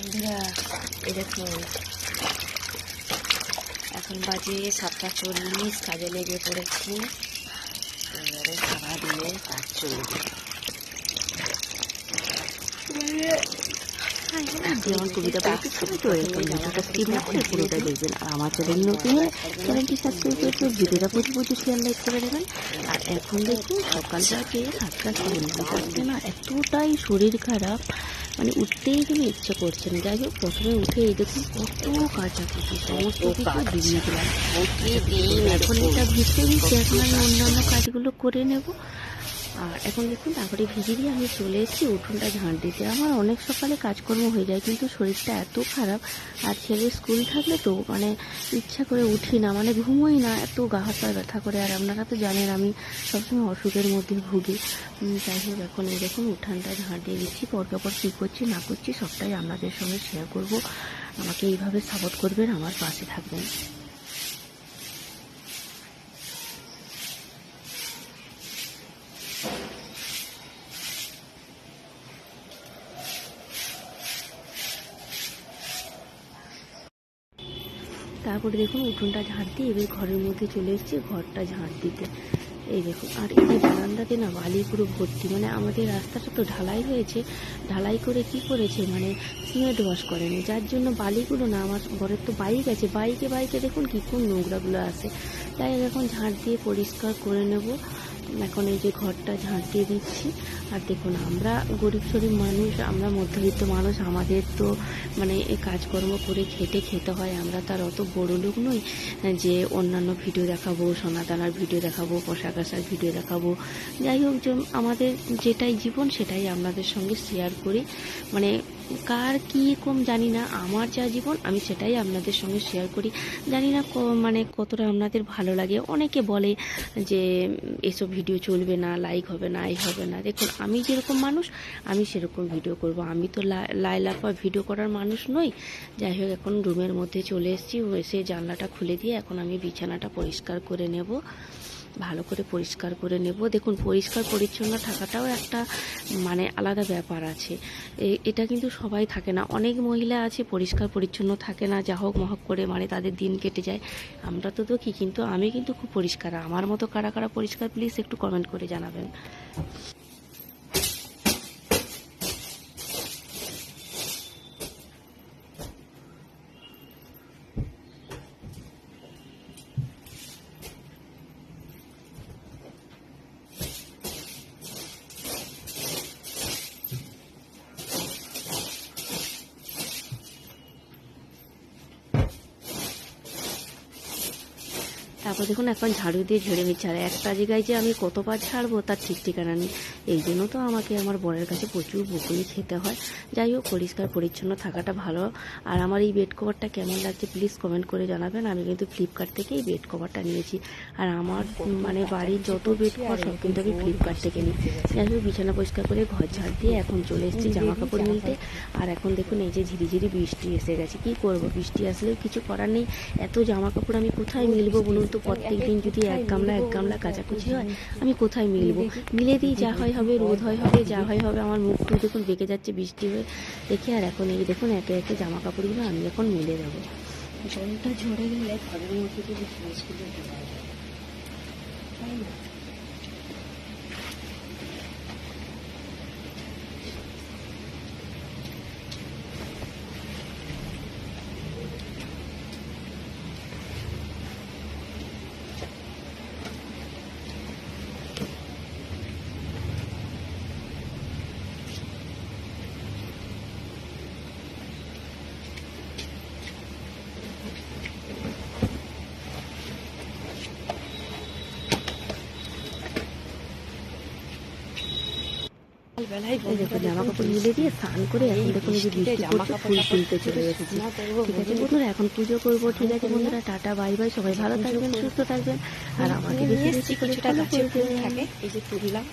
বন্ধুরা এই দেখুন এখন বাজে সাতটা চল্লিশ কাজে লেগে পড়েছি। এবারে সারা দিয়ে কাজ চলবে। যেমন কবিতা তো এরকম? ভিডিওটা স্কিপ না করে পুরোটা দেখবেন। আর আমার চ্যানেল নতুন হলে চ্যানেলটি সাবস্ক্রাইব করে তো ভিডিওটা প্রতি প্রতি শেয়ার লাইক করে দেবেন। আর এখন দেখুন সকালটা পেয়ে সাতটা চল্লিশ আজকে না এতটাই শরীর খারাপ মানে উঠতেই যেন ইচ্ছা করছে না। যাই হোক প্রথমে উঠে এই দেখুন কত কাচাকুচি সমস্ত কিছু ভিজিয়ে দিলাম এখন এটা ভিজতে ভিজতে এখন আমি অন্যান্য কাজগুলো করে নেব। আর এখন দেখুন, তারপরে ভিজে দিয়ে আমি চলে এসেছি, উঠোনটা ঝাঁট দিতে। আমার অনেক সকালে কাজকর্ম হয়ে যায়, কিন্তু শরীরটা এত খারাপ, আর ছেলে স্কুল থাকলে তো মানে ইচ্ছা করে উঠি না মানে ঘুমোই না, এত গা হাত পা ব্যথা করে। আর আপনারা তো জানেন, আমি সবসময় অসুখের মধ্যে ভুগি। যাই হোক, এখন দেখুন, উঠানটা ঝাঁট দিয়ে দিচ্ছি। পরপর কী করছি, না করছি, সবটাই আপনাদের সঙ্গে শেয়ার করব। আমাকে এইভাবে সাপোর্ট করবেন, আমার পাশে থাকবেন। তারপরে দেখুন উঠোনটা ঝাঁট দিয়ে এবার ঘরের মধ্যে চলে এসেছি, ঘরটা ঝাঁট দিতে। এই দেখুন, আর এই বারান্দাতে না বালি পুরো ভর্তি মানে আমাদের রাস্তাটা তো ঢালাই হয়েছে। ঢালাই করে কি করেছে? মানে সিমেন্ট ওয়াশ করেনি। যার জন্য বালিগুলো না, আমার ঘরের তো বাইক আছে, বাইকে বাইকে দেখুন কি কোন নোংরাগুলো আছে। তাই এখন ঝাঁট দিয়ে পরিষ্কার করে নেব। এখন এই যে ঘরটা ঝাঁট দিয়ে দিচ্ছি। আর দেখুন, আমরা গরিব শরীর মানুষ, আমরা মধ্যবিত্ত মানুষ, আমাদের তো মানে এই কাজকর্ম করে খেটে খেতে হয়। আমরা তার অত বড় লোক নই যে অন্যান্য ভিডিও দেখাবো সোনা দানার ভিডিও দেখাবো, পোশাক আশাক ভিডিও দেখাবো। যাই হোক, যে আমাদের যেটাই জীবন, সেটাই আপনাদের সঙ্গে শেয়ার করি। মানে কার কী কম জানি না, আমার যা জীবন, আমি সেটাই আপনাদের সঙ্গে শেয়ার করি। জানি না মানে কতটা আপনাদের ভালো লাগে। অনেকে বলে যে, এসব ভিডিও চলবে না লাইক হবে না, এই হবে না। দেখুন, আমি যেরকম মানুষ, আমি সেরকম ভিডিও করব। আমি তো লাইলাপা ভিডিও করার মানুষ নই। যাই হোক, এখন রুমের মধ্যে চলে এসেছি। এসে জানলাটা খুলে দিয়ে এখন আমি বিছানাটা পরিষ্কার করে নেব। ভালো করে পরিষ্কার করে নেব। দেখুন, পরিষ্কার পরিচ্ছন্ন থাকাটাও একটা মানে আলাদা ব্যাপার আছে। এটা কিন্তু সবাই থাকে না। অনেক মহিলা আছে, পরিষ্কার পরিচ্ছন্ন থাকে না, যা হোক, মহক করে মানে তাদের দিন কেটে যায়। আমরা তো দেখি, কিন্তু আমি কিন্তু খুব পরিষ্কার। আমার মতো কারা কারা পরিষ্কার, প্লিজ একটু কমেন্ট করে জানাবেন। তারপর দেখুন এখন ঝাড়ু দিয়ে ঝেড়ে নিচ্ছে। আর একটা জায়গায় যে আমি কতবার ছাড়বো তার ঠিক ঠিকানা নেই। এই জন্য তো আমাকে আমার বরের কাছে প্রচুর বকুনি খেতে হয়। যাই হোক, পরিষ্কার পরিচ্ছন্ন থাকাটা ভালো। আর আমার এই বেড কভারটা কেমন লাগছে প্লিজ কমেন্ট করে জানাবেন। আমি কিন্তু ফ্লিপকার্ট থেকে এই বেড কভারটা নিয়েছি। আর আমার মানে বাড়ির যত বেড কভার সব কিন্তু আমি ফ্লিপকার্ট থেকে নিই। যাই হোক, বিছানা পরিষ্কার করে ঘর ঝাড় দিয়ে এখন চলে এসেছি জামা কাপড় মিলতে। আর এখন দেখুন এই যে ঝিরিঝিরি বৃষ্টি এসে গেছে। কি করব? বৃষ্টি আসলেও কিছু করার নেই। এত জামা কাপড় আমি কোথায় মিলবো বলুন তো? প্রত্যেক দিন যদি এক গামলা এক গামলা কাচাকুচি হয়, আমি কোথায় মিলবো? মিলে দিই, যা হয় হবে, রোদ হয় হবে, যা হয় হবে, আমার মুখ টুক দেখুন, বেঁকে যাচ্ছে বৃষ্টি হয়ে। দেখে আর এখন এই দেখুন, একে একে জামা কাপড়গুলো আমি এখন মিলে দেবো। জলটা ঝরে গেলে ঘরের মধ্যে তাই না? জামা কাপড় মিলে দিয়ে স্নান করে এখন দেখুন যে বৃষ্টি পড়ছে ফুল তুলতে চলে এসেছি। ঠিক আছে বন্ধুরা। এখন পুজো করব ঠিক আছে বন্ধুরা টাটা বাই বাই সবাই ভালো থাকবেন সুস্থ থাকবেন আর আমাকে বেশি বেশি করে follow করবেন। এই যে তুললাম।